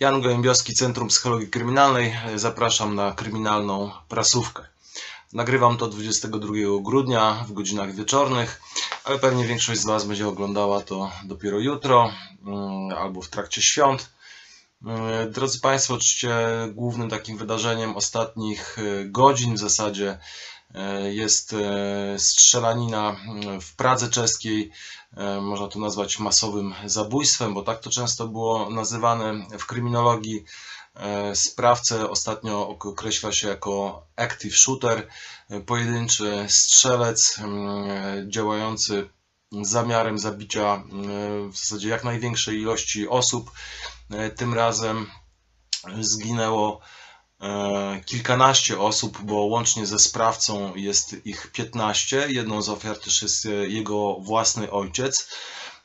Jan Gołębioski, Centrum Psychologii Kryminalnej. Zapraszam na kryminalną prasówkę. Nagrywam to 22 grudnia w godzinach wieczornych, ale pewnie większość z Was będzie oglądała to dopiero jutro mm, albo w trakcie świąt. Mm, Drodzy Państwo, oczywiście głównym takim wydarzeniem ostatnich e, godzin w zasadzie jest e, strzelanina mm, w Pradze czeskiej. E, Można to nazwać masowym zabójstwem, bo tak to często było nazywane w kryminologii. E, Sprawcę ostatnio określa się jako active shooter, e, pojedynczy strzelec mm, działający zamiarem zabicia e, w zasadzie jak największej ilości osób. E, Tym razem zginęło e, kilkanaście osób, bo łącznie ze sprawcą jest ich 15. Jedną z ofiar też jest e, jego własny ojciec.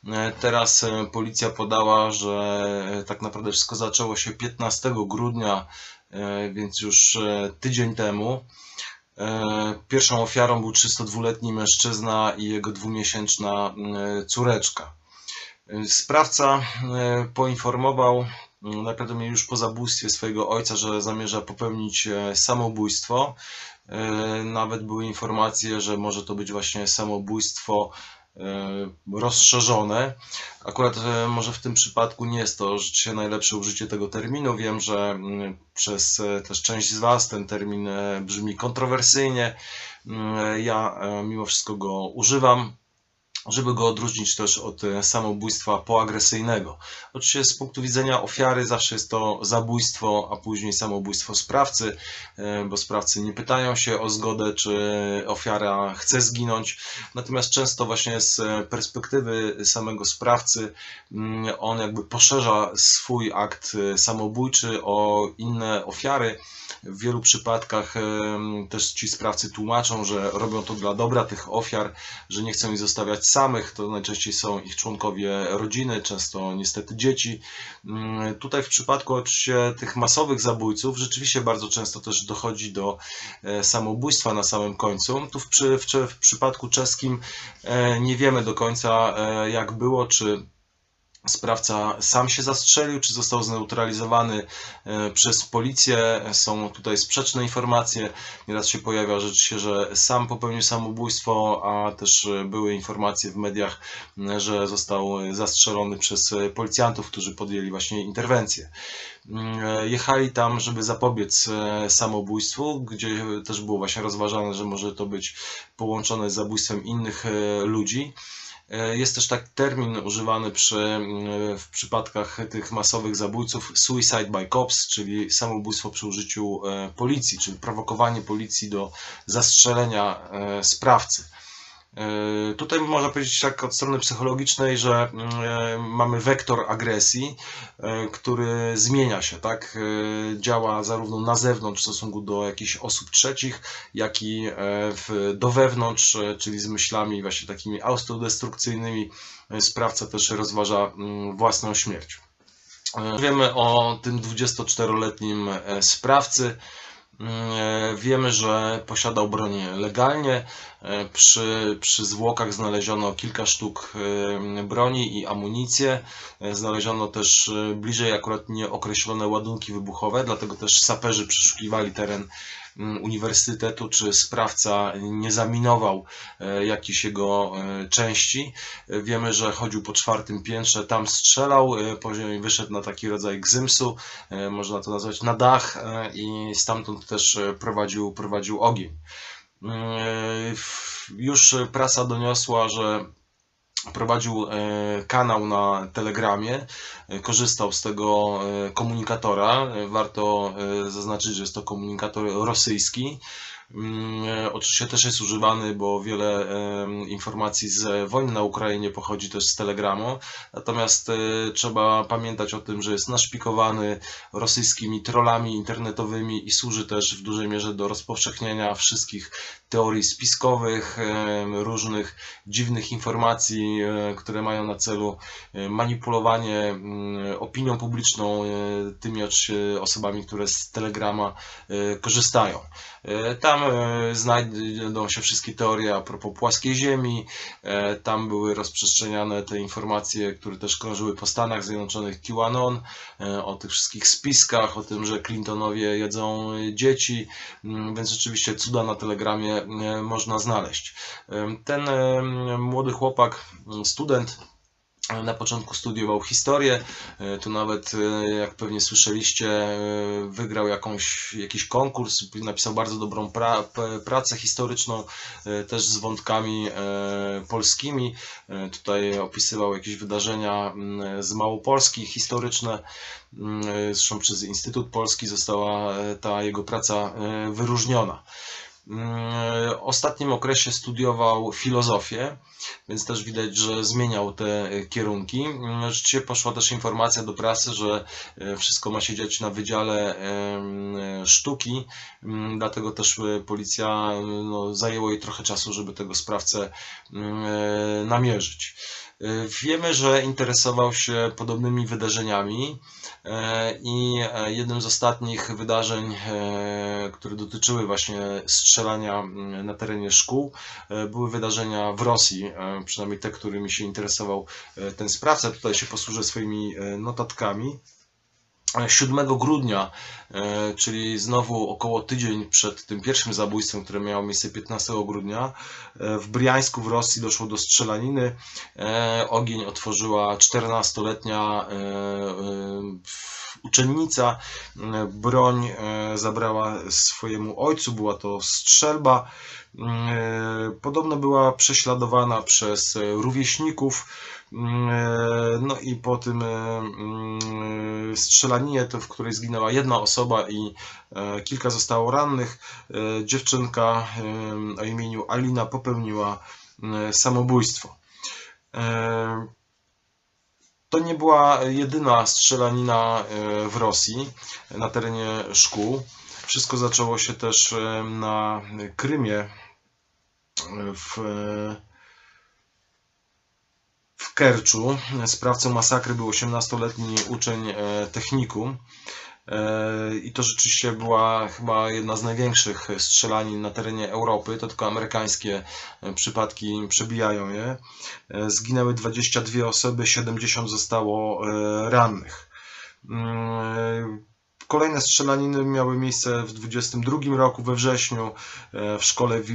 E, Teraz e, policja podała, że e, tak naprawdę wszystko zaczęło się 15 grudnia, e, więc już e, tydzień temu. E, Pierwszą ofiarą był 302-letni mężczyzna i jego dwumiesięczna e, córeczka. E, Sprawca e, poinformował najprawdopodobniej już po zabójstwie swojego ojca, że zamierza popełnić e, samobójstwo. E, Nawet były informacje, że może to być właśnie samobójstwo e, rozszerzone. Akurat może w tym przypadku nie jest to rzeczywiście najlepsze użycie tego terminu. Wiem, że mm, przez też część z Was ten termin brzmi kontrowersyjnie. Mm, Ja mimo wszystko go używam żeby go odróżnić też od e, samobójstwa poagresyjnego. Oczywiście z punktu widzenia ofiary zawsze jest to zabójstwo, a później samobójstwo sprawcy, e, bo sprawcy nie pytają się o zgodę, czy ofiara chce zginąć. Natomiast często właśnie z e, perspektywy samego sprawcy mm, on jakby poszerza swój akt samobójczy o inne ofiary. W wielu przypadkach też ci sprawcy tłumaczą, że robią to dla dobra tych ofiar, że nie chcą ich zostawiać samych. To najczęściej są ich członkowie rodziny, często niestety dzieci. Mm, Tutaj w przypadku oczywiście tych masowych zabójców rzeczywiście bardzo często też dochodzi do e, samobójstwa na samym końcu. Tu w, w, w przypadku czeskim e, nie wiemy do końca e, jak było, czy sprawca sam się zastrzelił, czy został zneutralizowany e, przez policję. Są tutaj sprzeczne informacje. Nieraz się pojawia rzeczywiście, że sam popełnił samobójstwo, a też e, były informacje w mediach, że został zastrzelony przez e, policjantów, którzy podjęli właśnie interwencję. Jechali tam, żeby zapobiec samobójstwu, gdzie też było właśnie rozważane, że może to być połączone z zabójstwem innych ludzi. E, Jest też taki termin używany przy, w przypadkach tych masowych zabójców suicide by cops, czyli samobójstwo przy użyciu e, policji, czyli prowokowanie policji do zastrzelenia e, sprawcy. E, Tutaj można powiedzieć tak od strony psychologicznej, że mm, e, mamy wektor agresji, e, który zmienia się, tak? Działa zarówno na zewnątrz w stosunku do jakichś osób trzecich, jak i w, do wewnątrz, czyli z myślami właśnie takimi autodestrukcyjnymi. Sprawca też rozważa mm, własną śmierć. Wiemy o tym 24-letnim e, sprawcy. Mm, Wiemy, że posiadał broń legalnie. E, Przy, przy zwłokach znaleziono kilka sztuk e, broni i amunicję. E, Znaleziono też e, bliżej akurat nieokreślone ładunki wybuchowe, dlatego też saperzy przeszukiwali teren uniwersytetu, czy sprawca nie zaminował e, jakichś jego e, części. Wiemy, że chodził po czwartym piętrze, tam strzelał, e, później wyszedł na taki rodzaj gzymsu, można to nazwać na dach i stamtąd też prowadził, prowadził ogień. Mm, Już prasa doniosła, że prowadził kanał na Telegramie, korzystał z tego e, komunikatora. Warto e, zaznaczyć, że jest to komunikator rosyjski. Mm, e, Oczywiście też jest używany, bo wiele informacji z wojny na Ukrainie pochodzi też z Telegramu. Natomiast trzeba pamiętać o tym, że jest naszpikowany rosyjskimi trollami internetowymi i służy też w dużej mierze do rozpowszechniania wszystkich teorii spiskowych, różnych dziwnych informacji, które mają na celu manipulowanie mm, opinią publiczną, e, tymi osobami, które z Telegrama e, korzystają. E, Tam e, znajdą się wszystkie teorie a propos płaskiej Ziemi. E, Tam były rozprzestrzeniane te informacje, które też krążyły po Stanach Zjednoczonych QAnon, e, o tych wszystkich spiskach, o tym, że Clintonowie jedzą e, dzieci, Mm, więc rzeczywiście cuda na Telegramie e, można znaleźć. E, Ten e, młody chłopak, student, na początku studiował historię, e, tu nawet, e, jak pewnie słyszeliście, e, wygrał jakąś, jakiś konkurs, napisał bardzo dobrą pra, pracę historyczną, też z wątkami polskimi. Tutaj opisywał jakieś wydarzenia mm, z Małopolski historyczne. Mm, Zresztą przez Instytut Polski została ta jego praca wyróżniona. Ostatnim okresie studiował filozofię, więc też widać, że zmieniał te kierunki. Rzeczywiście poszła też informacja do prasy, że e, wszystko ma się dziać na Wydziale Sztuki, Mm, dlatego też e, policja no, zajęło jej trochę czasu, żeby tego sprawcę mm, e, namierzyć. E, Wiemy, że interesował się podobnymi wydarzeniami e, i e, jednym z ostatnich wydarzeń, które dotyczyły właśnie strzelania na terenie szkół, były wydarzenia w Rosji, przynajmniej te, którymi się interesował ten sprawca. Tutaj się posłużę swoimi notatkami. E, 7 grudnia, e, czyli znowu około tydzień przed tym pierwszym zabójstwem, które miało miejsce 15 grudnia, e, w Briańsku w Rosji doszło do strzelaniny. E, Ogień otworzyła 14-letnia e, e, uczennica. E, Broń e, zabrała swojemu ojcu, była to strzelba. E, Podobno była prześladowana przez rówieśników. Mm, No i po tym mm, strzelaninie, w której zginęła jedna osoba i kilka zostało rannych, dziewczynka o imieniu Alina popełniła samobójstwo. To nie była jedyna strzelanina e, w Rosji na terenie szkół. Wszystko zaczęło się też e, na Krymie e, w w Kerczu. Sprawcą masakry był 18-letni uczeń technikum. E, I to rzeczywiście była chyba jedna z największych strzelanin na terenie Europy. To tylko amerykańskie e, przypadki przebijają je. E, Zginęły 22 osoby, 70 zostało rannych. Kolejne strzelaniny miały miejsce w 22 roku we wrześniu w szkole w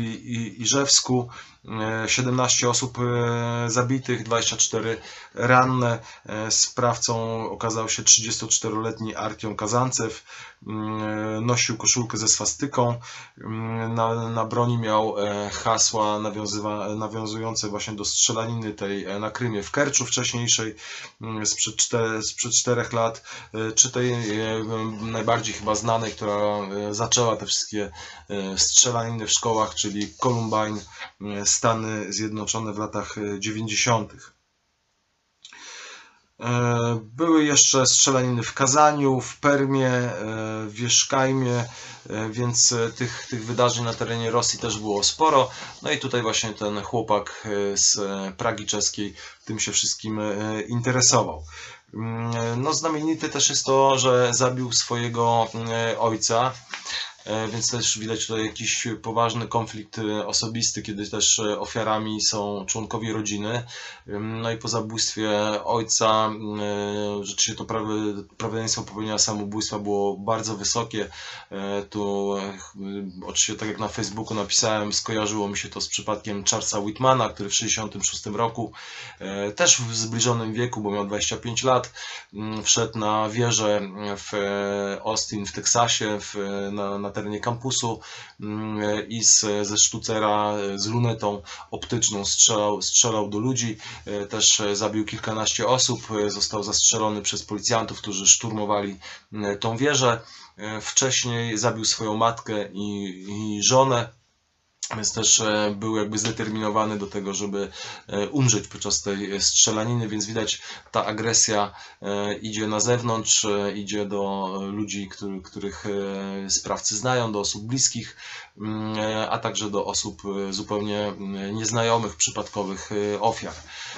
Iżewsku. E, 17 osób e, zabitych, 24 ranne. E, Sprawcą okazał się 34-letni Artiom Kazancew. Nosił koszulkę ze swastyką. Na, na broni miał e, hasła nawiązujące właśnie do strzelaniny tej e, na Krymie w Kerczu wcześniejszej mm, sprzed, czter, sprzed 4 lat, e, czy tej e, najbardziej chyba znanej, która e, zaczęła te wszystkie e, strzelaniny w szkołach, czyli Columbine, e, Stany Zjednoczone w latach e, 90. E, Były jeszcze strzelaniny w Kazaniu, w Permie, e, w Wieszkajmie, e, więc e, tych, tych wydarzeń na terenie Rosji też było sporo. No i tutaj właśnie ten chłopak e, z e, Pragi czeskiej tym się wszystkim e, interesował. Mm, No znamienite też jest to, że zabił swojego e, ojca. E, Więc też widać tutaj jakiś poważny konflikt e, osobisty, kiedy też e, ofiarami są członkowie rodziny. No i po zabójstwie ojca e, rzeczywiście to prawdopodobieństwo popełnienia samobójstwa było bardzo wysokie. Tu oczywiście tak jak na Facebooku napisałem, skojarzyło mi się to z przypadkiem Charlesa Whitmana, który w 1966 roku też w zbliżonym wieku, bo miał 25 lat, mm, wszedł na wieżę w Austin w Teksasie, w, na, na terenie kampusu mm, i z, ze sztucera z lunetą optyczną strzelał, strzelał do ludzi. E, Też e, zabił kilkanaście osób, e, został zastrzelony przez policjantów, którzy szturmowali tą wieżę. Wcześniej zabił swoją matkę i, i żonę. Więc też e, był jakby zdeterminowany do tego, żeby e, umrzeć podczas tej strzelaniny, więc widać ta agresja e, idzie na zewnątrz, idzie do ludzi, który, których sprawcy znają, do osób bliskich, a także do osób e, zupełnie mm, nieznajomych, przypadkowych e, ofiar.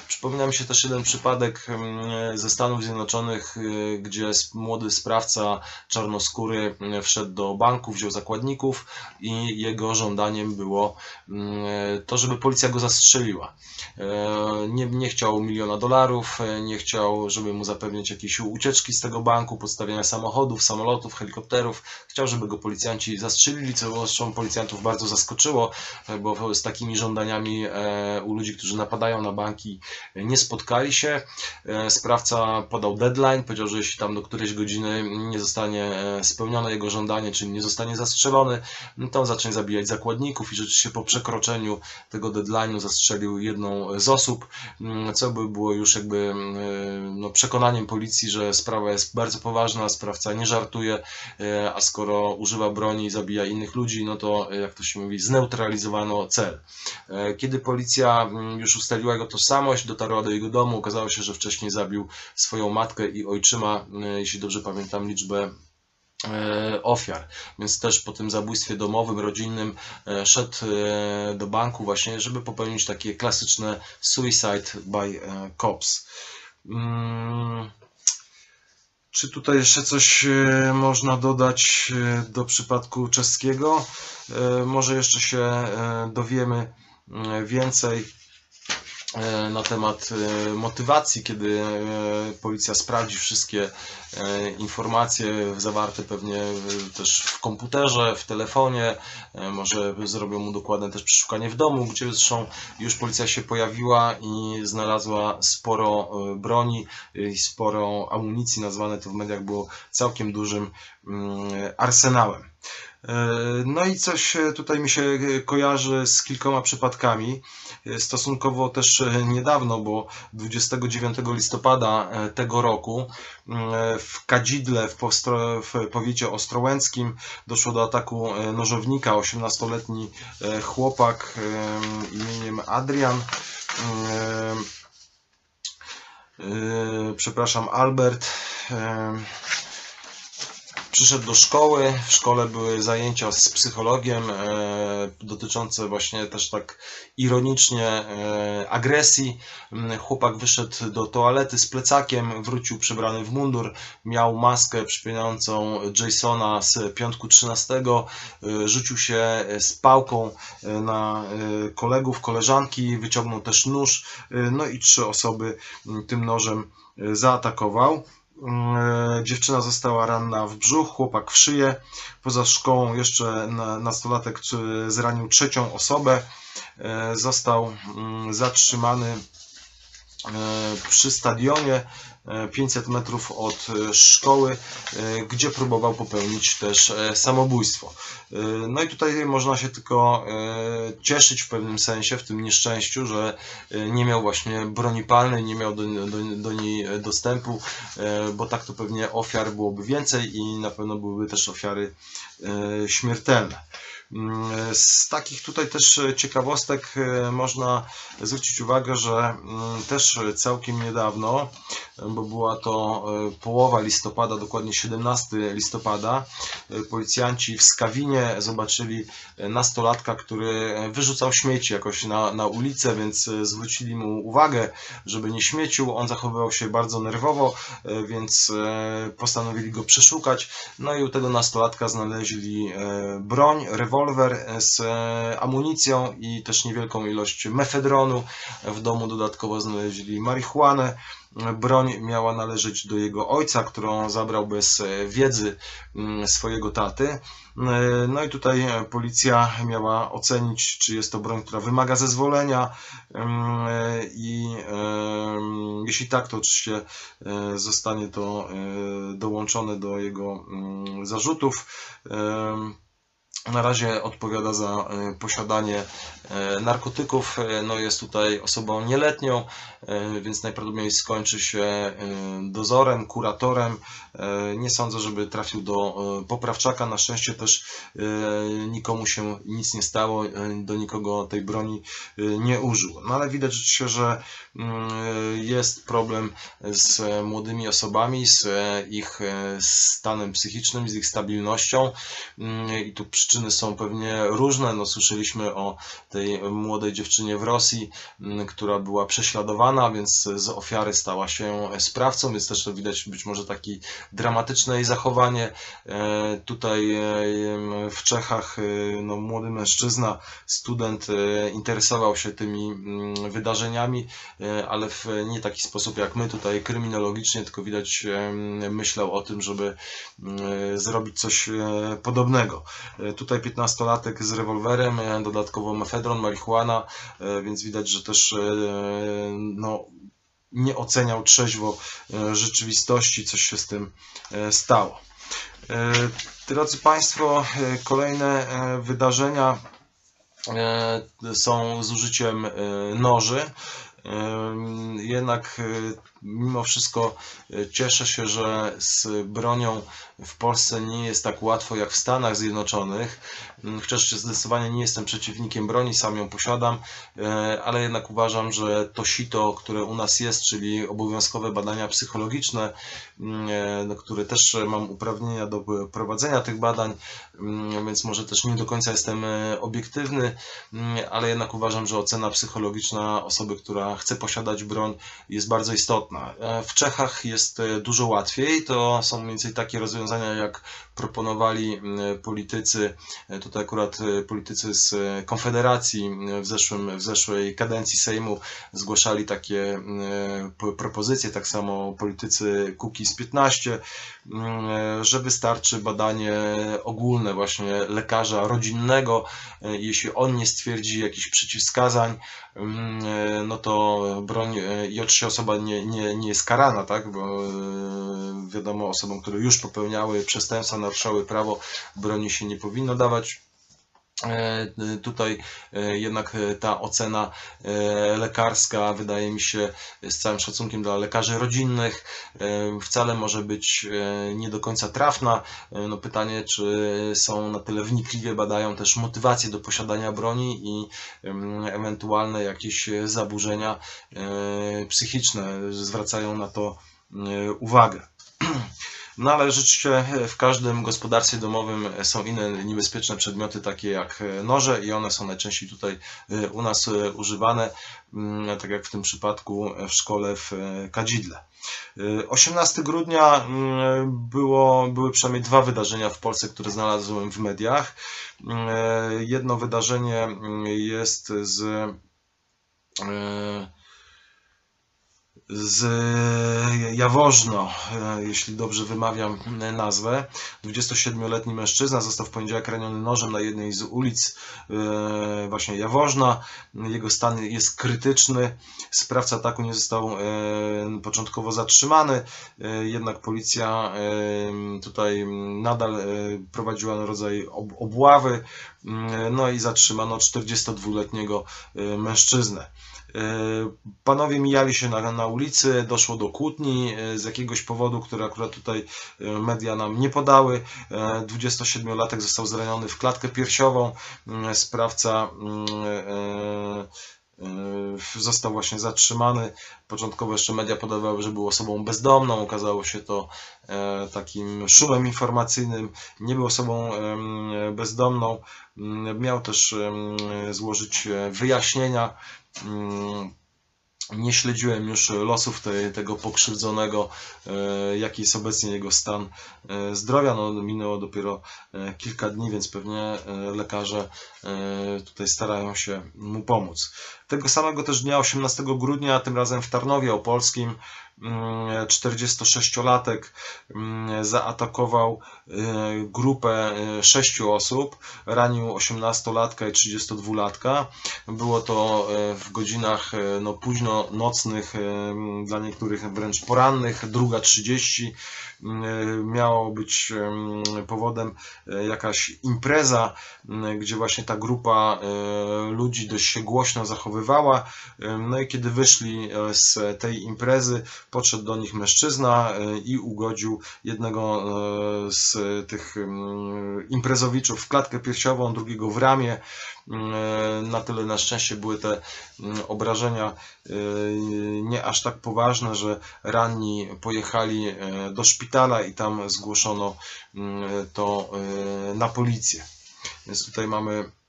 Przypomina mi się też jeden przypadek mm, ze Stanów Zjednoczonych, gdzie młody sprawca czarnoskóry wszedł do banku, wziął zakładników i jego żądaniem było mm, to, żeby policja go zastrzeliła. E, Nie, nie chciał miliona dolarów, e, nie chciał, żeby mu zapewnić jakieś ucieczki z tego banku, podstawiania samochodów, samolotów, helikopterów. Chciał, żeby go policjanci zastrzelili, co zresztą policjantów bardzo zaskoczyło, e, bo z takimi żądaniami e, u ludzi, którzy napadają na banki, nie spotkali się. E, Sprawca podał deadline, powiedział, że jeśli tam do którejś godziny nie zostanie spełnione jego żądanie, czyli nie zostanie zastrzelony, no to zacznie zabijać zakładników i rzeczywiście po przekroczeniu tego deadline'u zastrzelił jedną z osób, mm, co by było już jakby mm, no, przekonaniem policji, że sprawa jest bardzo poważna, sprawca nie żartuje, a skoro używa broni i zabija innych ludzi, no to jak to się mówi, zneutralizowano cel. E, Kiedy policja mm, już ustaliła jego tożsamość, dotarła do jego domu, okazało się, że wcześniej zabił swoją matkę i ojczyma, e, jeśli dobrze pamiętam liczbę e, ofiar. Więc też po tym zabójstwie domowym, rodzinnym szedł do banku właśnie, żeby popełnić takie klasyczne suicide by cops. Czy tutaj jeszcze coś e, można dodać e, do przypadku czeskiego? E, Może jeszcze się dowiemy więcej na temat e, motywacji, kiedy e, policja sprawdzi wszystkie e, informacje zawarte pewnie też w komputerze, w telefonie, e, może zrobią mu dokładne też przeszukanie w domu, gdzie zresztą już policja się pojawiła i znalazła sporo e, broni i sporo amunicji, nazwane to w mediach było całkiem dużym mm, arsenałem. E, No i coś e, tutaj mi się e, kojarzy z kilkoma przypadkami. Stosunkowo też niedawno, bo 29 listopada tego roku mm, w Kadzidle w, Postro, w powiecie ostrołęckim doszło do ataku nożownika. 18-letni e, chłopak imieniem Adrian. Przepraszam, Albert. Przyszedł do szkoły, w szkole były zajęcia z psychologiem e, dotyczące właśnie też tak ironicznie e, agresji. Mm, Chłopak wyszedł do toalety z plecakiem, wrócił przebrany w mundur, miał maskę przypominającą Jasona z piątku 13, e, rzucił się z pałką na kolegów, koleżanki, wyciągnął też nóż, no i trzy osoby mm, tym nożem zaatakował. Mm, Dziewczyna została ranna w brzuch, chłopak w szyję. Poza szkołą jeszcze na- nastolatek zranił trzecią osobę. E, Został mm, zatrzymany e, przy stadionie e, 500 metrów od e, szkoły, e, gdzie próbował popełnić też e, samobójstwo. E, No i tutaj można się tylko e, cieszyć w pewnym sensie w tym nieszczęściu, że e, nie miał właśnie broni palnej, nie miał do, do, do niej e, dostępu, e, bo tak to pewnie ofiar byłoby więcej i na pewno byłyby też ofiary e, śmiertelne. Z takich tutaj też ciekawostek e, można zwrócić uwagę, że mm, też całkiem niedawno, e, bo była to e, połowa listopada, dokładnie 17 listopada, policjanci w Skawinie zobaczyli nastolatka, który wyrzucał śmieci jakoś na, na ulicę, więc zwrócili mu uwagę, żeby nie śmiecił. On zachowywał się bardzo nerwowo, więc postanowili go przeszukać. No i u tego nastolatka znaleźli broń, rewolwer e, z e, amunicją i też niewielką ilość mefedronu. W domu dodatkowo znaleźli marihuanę. Broń miała należeć do jego ojca, którą zabrał bez e, wiedzy mm, swojego taty. E, No i tutaj policja miała ocenić, czy jest to broń, która wymaga zezwolenia e, i jeśli tak, to oczywiście zostanie to dołączone do jego mm, zarzutów. Na razie odpowiada za e, posiadanie e, narkotyków. E, No jest tutaj osobą nieletnią, więc najprawdopodobniej skończy się dozorem, kuratorem. Nie sądzę, żeby trafił do poprawczaka. Na szczęście też nikomu się nic nie stało, do nikogo tej broni nie użył. No ale widać rzeczywiście, że mm, jest problem z młodymi osobami, z ich stanem psychicznym, z ich stabilnością. Mm, I tu przyczyną przyczyny są pewnie różne. No, słyszeliśmy o tej młodej dziewczynie w Rosji, która była prześladowana, więc z ofiary stała się sprawcą, więc też to widać być może takie dramatyczne jej zachowanie. E, Tutaj e, w Czechach e, no, młody mężczyzna, student interesował się tymi wydarzeniami, ale w nie taki sposób jak my tutaj kryminologicznie, tylko widać myślał o tym, żeby zrobić coś podobnego. Tutaj 15-latek z rewolwerem, dodatkowo mefedron, marihuana, e, więc widać, że też e, no, nie oceniał trzeźwo e, rzeczywistości, coś się z tym stało. Drodzy Państwo, kolejne wydarzenia są z użyciem noży. Jednak mimo wszystko e, cieszę się, że z bronią w Polsce nie jest tak łatwo jak w Stanach Zjednoczonych. Mm, Chociaż zdecydowanie nie jestem przeciwnikiem broni, sam ją posiadam, e, ale jednak uważam, że to sito, które u nas jest, czyli obowiązkowe badania psychologiczne, mm, e, no, które też mam uprawnienia do prowadzenia tych badań, mm, więc może też nie do końca jestem obiektywny, ale jednak uważam, że ocena psychologiczna osoby, która chce posiadać broń, jest bardzo istotna. E, W Czechach jest e, dużo łatwiej. To są mniej więcej takie rozwiązania, jak proponowali politycy, e, tutaj akurat politycy z Konfederacji w, zeszłym, w zeszłej kadencji Sejmu zgłaszali takie propozycje, tak samo politycy Kukiz 15, mm, e, że wystarczy badanie ogólne właśnie lekarza rodzinnego, jeśli on nie stwierdzi jakichś przeciwwskazań, no to broń i oczywiście osoba nie, nie, nie jest karana, tak, bo e, wiadomo osobom, które już popełniały przestępstwa, naruszały prawo, broni się nie powinno dawać. E, Tutaj e, jednak e, ta ocena e, lekarska wydaje mi się z całym szacunkiem dla lekarzy rodzinnych e, wcale może być e, nie do końca trafna. E, No pytanie, czy są na tyle wnikliwie badają też motywację do posiadania broni i ewentualne jakieś zaburzenia e, psychiczne zwracają na to e, uwagę. No ale rzeczywiście w każdym gospodarstwie domowym są inne niebezpieczne przedmioty, takie jak noże, i one są najczęściej tutaj e, u nas e, używane, mm, tak jak w tym przypadku w szkole w e, Kadzidle. E, 18 grudnia mm, było, były przynajmniej dwa wydarzenia w Polsce, które znalazłem w mediach. E, Jedno wydarzenie mm, jest z e, z Jaworzno, e, jeśli dobrze wymawiam e, nazwę. 27-letni mężczyzna został w poniedziałek raniony nożem na jednej z ulic e, właśnie Jaworzna. Jego stan jest krytyczny. Sprawca ataku nie został e, początkowo zatrzymany, e, jednak policja e, tutaj nadal e, prowadziła rodzaj ob- obławy, mm, no i zatrzymano 42-letniego e, mężczyznę. E, Panowie mijali się na, na ulicy, doszło do kłótni e, z jakiegoś powodu, który akurat tutaj e, media nam nie podały. E, 27-latek został zraniony w klatkę piersiową. Sprawca mm, e, e, został właśnie zatrzymany. Początkowo jeszcze media podawały, że był osobą bezdomną. Okazało się to e, takim szumem informacyjnym. Nie był osobą bezdomną. Miał też złożyć e, wyjaśnienia. Nie śledziłem już losów tego pokrzywdzonego, e, jaki jest obecnie jego stan e, zdrowia. No, minęło dopiero e, kilka dni, więc pewnie lekarze tutaj starają się mu pomóc. Tego samego też dnia, 18 grudnia, tym razem w Tarnowie Opolskim, 46-latek mm, zaatakował e, grupę e, sześciu osób, ranił 18-latka i 32-latka. Było to e, w godzinach no, późno nocnych, e, dla niektórych wręcz porannych, druga 30. Mm, Miało być em, powodem jakaś impreza, gdzie właśnie ta grupa ludzi dość się głośno zachowywała. No i kiedy wyszli z tej imprezy, podszedł do nich mężczyzna e, i ugodził jednego e, z tych em, imprezowiczów w klatkę piersiową, drugiego w ramię. Mm, Na tyle na szczęście były te mm, obrażenia e, nie aż tak poważne, że ranni pojechali e, do szpitala i tam zgłoszono mm, to e, na policję. Więc tutaj mamy e,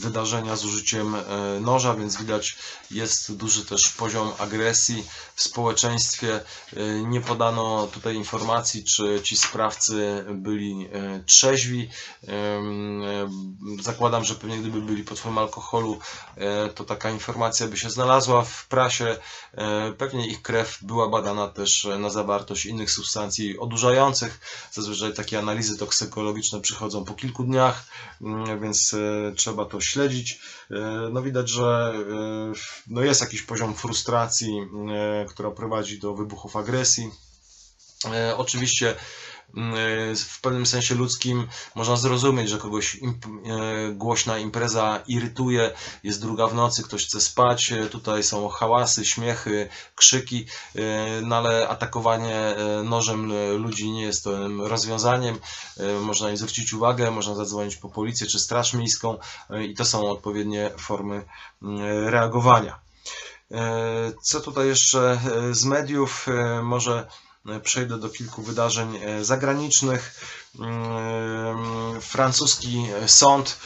wydarzenia z użyciem e, noża, więc widać jest duży też poziom agresji w społeczeństwie. E, Nie podano tutaj informacji, czy ci sprawcy byli e, trzeźwi. E, Zakładam, że pewnie gdyby byli pod wpływem alkoholu, e, to taka informacja by się znalazła w prasie. E, Pewnie ich krew była badana też na zawartość innych substancji odurzających. Zazwyczaj takie analizy toksykologiczne przychodzą po kilku dniach, więc e, trzeba to śledzić. E, No widać, że e, no jest jakiś poziom frustracji, e, która prowadzi do wybuchów agresji. Oczywiście w pewnym sensie ludzkim można zrozumieć, że kogoś imp, e, głośna impreza irytuje, jest druga w nocy, ktoś chce spać, e, tutaj są hałasy, śmiechy, krzyki, e, no ale atakowanie e, nożem e, ludzi nie jest rozwiązaniem. E, Można im zwrócić uwagę, można zadzwonić po policję czy straż miejską e, i to są odpowiednie formy mm, reagowania. E, Co tutaj jeszcze e, z mediów? E, Może e, przejdę do kilku wydarzeń e, zagranicznych. Francuski sąd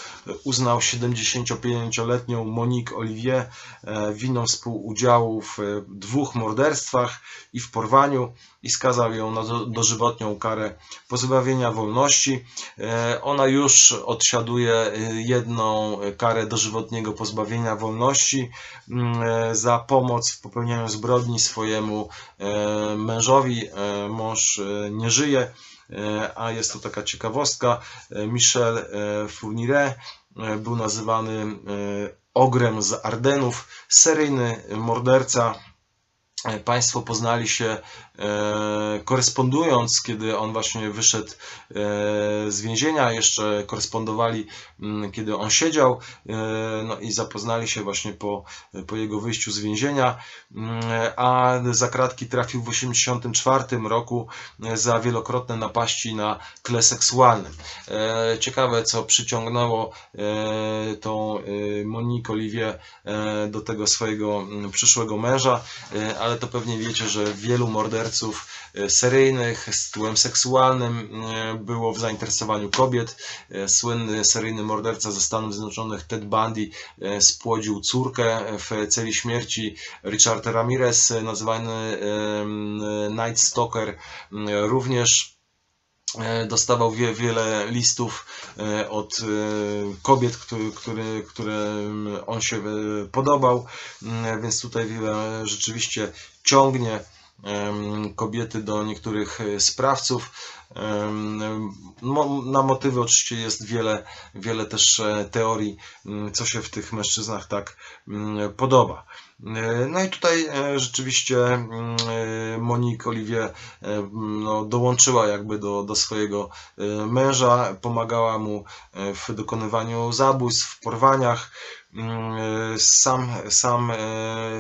uznał 75-letnią Monique Olivier e, winną współudziału w dwóch morderstwach i w porwaniu i skazał ją na do- dożywotnią karę pozbawienia wolności. E, Ona już odsiaduje e, jedną karę dożywotniego pozbawienia wolności mm, za pomoc w popełnianiu zbrodni swojemu mężowi. Mąż nie żyje, a jest to taka ciekawostka. E, Michel e, Fourniret e, był nazywany e, ogrem z Ardenów, seryjny morderca. E, Państwo poznali się e, korespondując, kiedy on właśnie wyszedł e, z więzienia, jeszcze korespondowali, m, kiedy on siedział, e, no i zapoznali się właśnie po, po jego wyjściu z więzienia, Mm, a za kratki trafił w 1984 roku e, za wielokrotne napaści na tle seksualnym. E, Ciekawe, co przyciągnęło e, tą e, Monique Olivier e, do tego swojego mm, przyszłego męża, e, ale to pewnie wiecie, że wielu morderców e, seryjnych z tytułem seksualnym e, było w zainteresowaniu kobiet. E, Słynny seryjny morderca ze Stanów Zjednoczonych Ted Bundy spłodził córkę w celi śmierci. Richard Ramirez, nazywany Night Stalker, również dostawał wie, wiele listów od kobiet, który, który, którym on się podobał, więc tutaj rzeczywiście ciągnie kobiety do niektórych e, sprawców. Na motywy oczywiście jest wiele, wiele też e, teorii, mm, co się w tych mężczyznach tak mm, podoba. E, No i tutaj e, rzeczywiście mm, e, Monique Olivier no, dołączyła jakby do, do swojego męża, pomagała mu w dokonywaniu zabójstw, w porwaniach. Mm, Sam, sam e,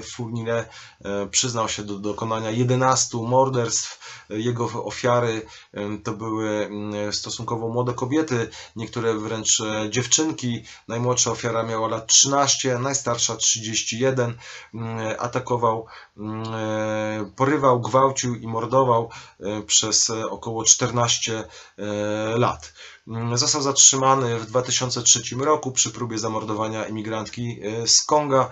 Fourniret e, przyznał się do dokonania 11 morderstw. Jego ofiary to były mm, stosunkowo młode kobiety, niektóre wręcz dziewczynki. Najmłodsza ofiara miała lat 13, najstarsza 31. Mm, Atakował, mm, e, porywał, gwałcił i mordował e, przez e, około 14 e, lat. Mm, Został zatrzymany w 2003 roku przy próbie zamordowania imigrantki z Konga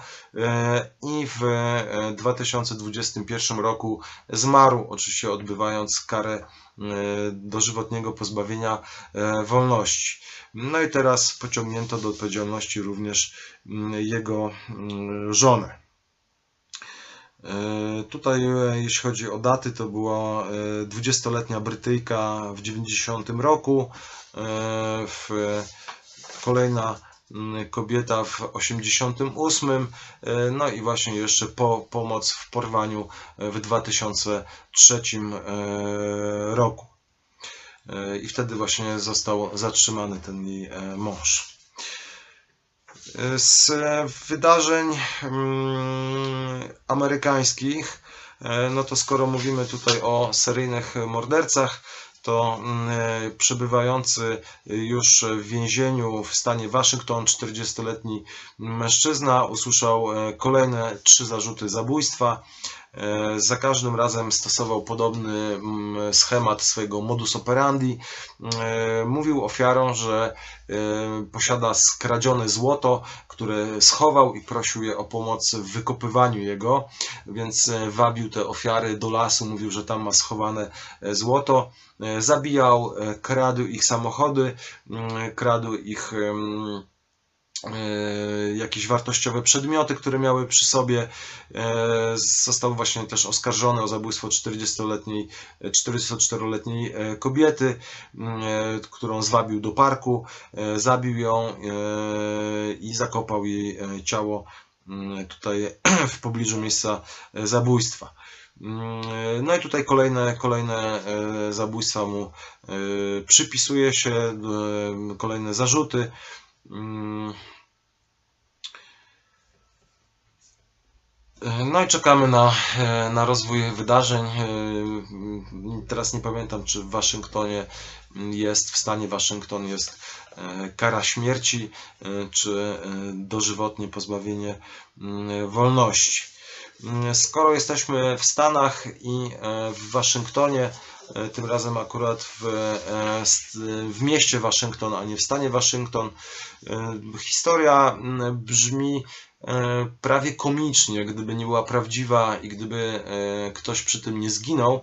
i w e, 2021 roku zmarł, oczywiście odbywając karę dożywotniego pozbawienia wolności. No i teraz pociągnięto do odpowiedzialności również jego żonę. E, Tutaj, e, jeśli chodzi o daty, to była e, 20-letnia Brytyjka w 90 roku, e, kolejna kobieta w 88, e, no i właśnie jeszcze po, pomoc w porwaniu e, w 2003 e, roku. E, I wtedy właśnie został zatrzymany ten e, mąż. Z wydarzeń mm, amerykańskich, e, no to skoro mówimy tutaj o seryjnych mordercach, to mm, e, przebywający już w więzieniu w stanie Waszyngton 40-letni mężczyzna usłyszał e, kolejne trzy zarzuty zabójstwa. E, Za każdym razem stosował podobny mm, schemat swojego modus operandi. E, Mówił ofiarom, że e, posiada skradzione złoto, które schował i prosił je o pomoc w wykopywaniu jego, więc wabił te ofiary do lasu, mówił, że tam ma schowane złoto. Zabijał, kradł ich samochody, mm, kradł ich jakieś wartościowe przedmioty, które miały przy sobie. E, Został właśnie też oskarżony o zabójstwo 40-letniej, 44-letniej e, kobiety, m, e, którą zwabił do parku, e, zabił ją e, i zakopał jej e, ciało m, tutaj w pobliżu miejsca e, zabójstwa. Mm, No i tutaj kolejne, kolejne e, zabójstwa mu e, przypisuje się, e, kolejne zarzuty. Mm. No i czekamy na, e, na rozwój wydarzeń. E, Teraz nie pamiętam, czy w Waszyngtonie jest, w stanie Waszyngton jest e, kara śmierci, czy dożywotnie pozbawienie mm, wolności. Mm, Skoro jesteśmy w Stanach i w Waszyngtonie, tym razem akurat w, w mieście Waszyngton, a nie w stanie Waszyngton, historia mm, brzmi e, prawie komicznie, gdyby nie była prawdziwa i gdyby e, ktoś przy tym nie zginął.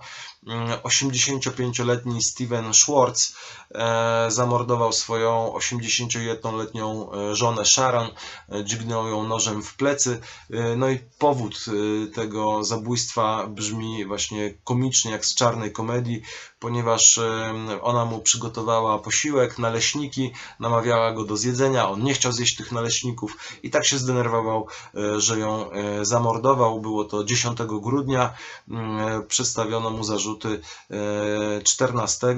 Mm, 85-letni Steven Schwartz e, zamordował swoją 81-letnią e, żonę Sharon, e, dźgnął ją nożem w plecy. E, No i powód e, tego zabójstwa brzmi właśnie komicznie, jak z czarnej komedii, ponieważ e, ona mu przygotowała posiłek, naleśniki, namawiała go do zjedzenia, on nie chciał zjeść tych naleśników i tak się zdenerwował, e, że ją e, zamordował. Było to 10 grudnia, Mm, przedstawiono mu zarzuty e, 14.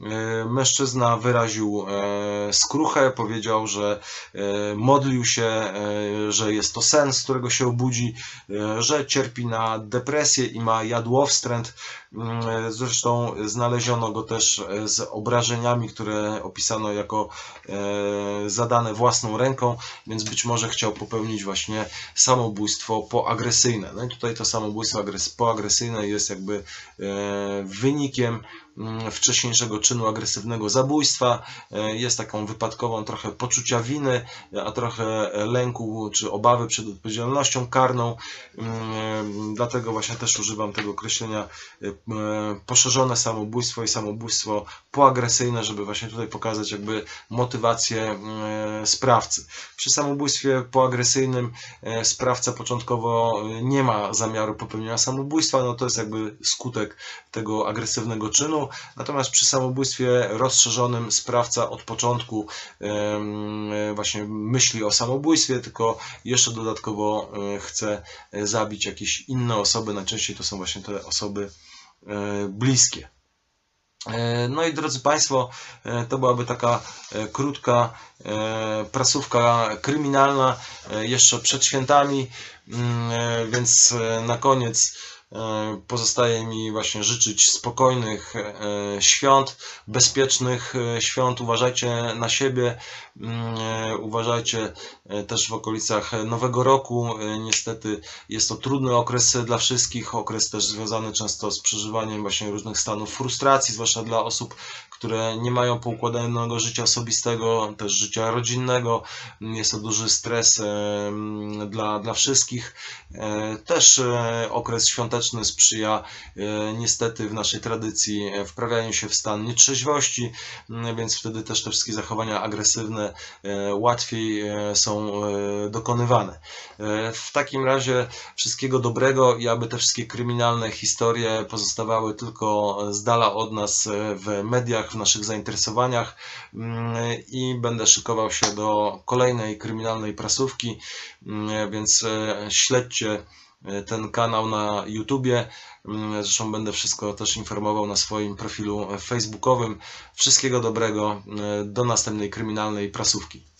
E, Mężczyzna wyraził e, skruchę, powiedział, że e, modlił się, że jest to sen, z którego się obudzi, że cierpi na depresję i ma jadłowstręt. Mm, Zresztą znaleziono go też z obrażeniami, które opisano jako zadane własną ręką, więc być może chciał popełnić właśnie samobójstwo poagresyjne. No i tutaj to samobójstwo agres- poagresyjne jest jakby wynikiem wcześniejszego czynu agresywnego zabójstwa. E, Jest taką wypadkową trochę poczucia winy, a trochę lęku czy obawy przed odpowiedzialnością karną. Mm, Dlatego właśnie też używam tego określenia e, poszerzone samobójstwo i samobójstwo poagresyjne, żeby właśnie tutaj pokazać jakby motywację e, sprawcy. Przy samobójstwie poagresyjnym e, sprawca początkowo e, nie ma zamiaru popełnienia samobójstwa, no to jest jakby skutek tego agresywnego czynu. Natomiast przy samobójstwie rozszerzonym sprawca od początku właśnie myśli o samobójstwie, tylko jeszcze dodatkowo e, chce e, zabić jakieś inne osoby. Najczęściej to są właśnie te osoby e, bliskie. No i drodzy Państwo, to byłaby taka krótka prasówka kryminalna jeszcze przed świętami, Mm, więc na koniec pozostaje mi właśnie życzyć spokojnych e, świąt, bezpiecznych e, świąt. Uważajcie na siebie, mm, e, uważajcie e, też w okolicach Nowego Roku. E, Niestety jest to trudny okres dla wszystkich, okres też związany często z przeżywaniem właśnie różnych stanów frustracji, zwłaszcza dla osób, które nie mają poukładanego życia osobistego, też życia rodzinnego. Jest to duży stres dla, dla wszystkich. E, Też e, okres świąteczny sprzyja e, niestety w naszej tradycji wprawianiu się w stan nietrzeźwości, więc wtedy też te wszystkie zachowania agresywne łatwiej są dokonywane. W takim razie wszystkiego dobrego i aby te wszystkie kryminalne historie pozostawały tylko z dala od nas w mediach, w naszych zainteresowaniach Mm, i będę szykował się do kolejnej kryminalnej prasówki, Mm, więc e, śledźcie e, ten kanał na YouTubie. Mm, Zresztą będę wszystko też informował na swoim profilu facebookowym. Wszystkiego dobrego, e, do następnej kryminalnej prasówki.